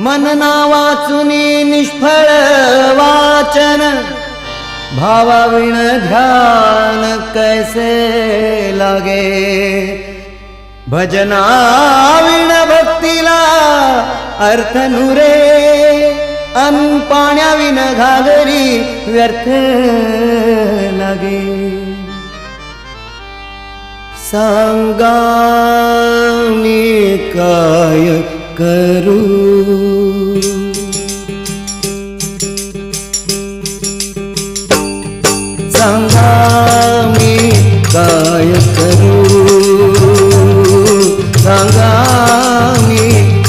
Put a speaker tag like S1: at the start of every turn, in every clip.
S1: मनना वाचुनी निष्फळ वाचन भावाविण ध्यान कैसे लागे? भजनाविण भक्तीला अर्थ नुरे अन्न पाण्याविण घागरी व्यर्थ लागे. सांगा काय करू? సంగామి కాయకరు సంగామి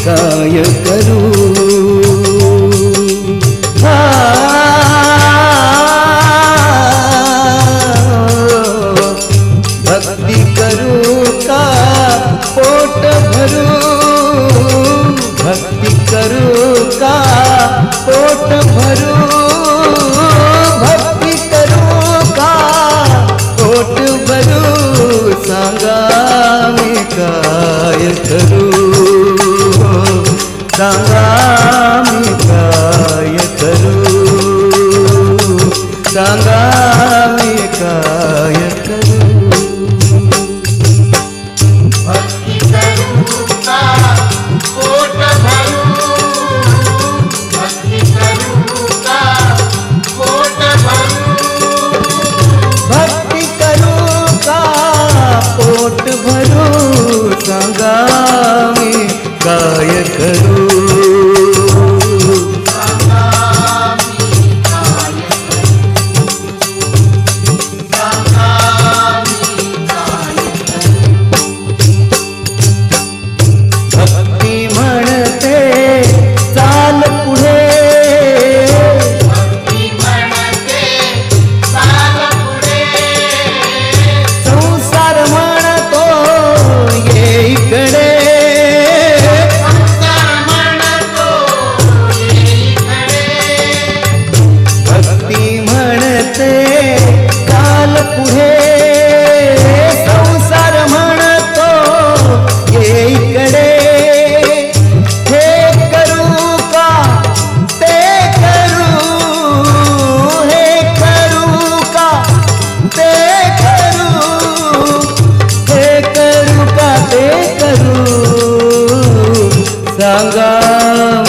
S1: కాయకరు సంగామి కాయకరు సంగామి కాయకరు भक्ति करू का सांगा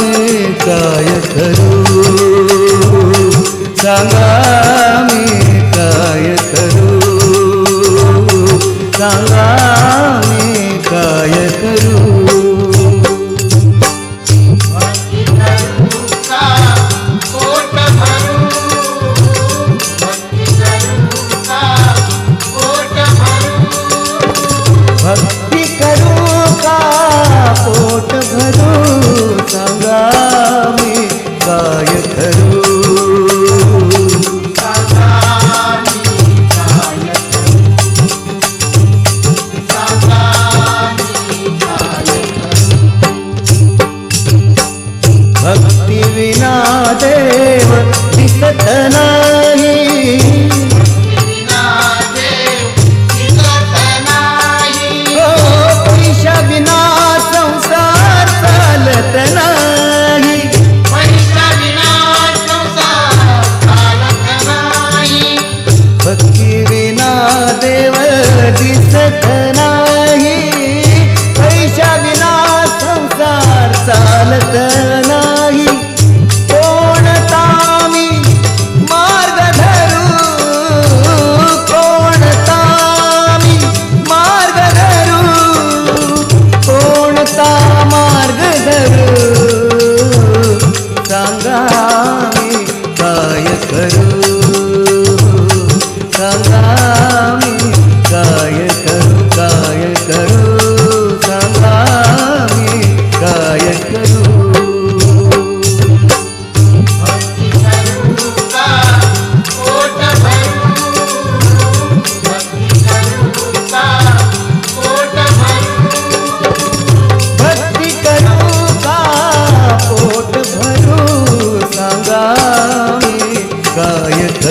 S1: मी काय करू? मी काय करू? सांगा பார்த்த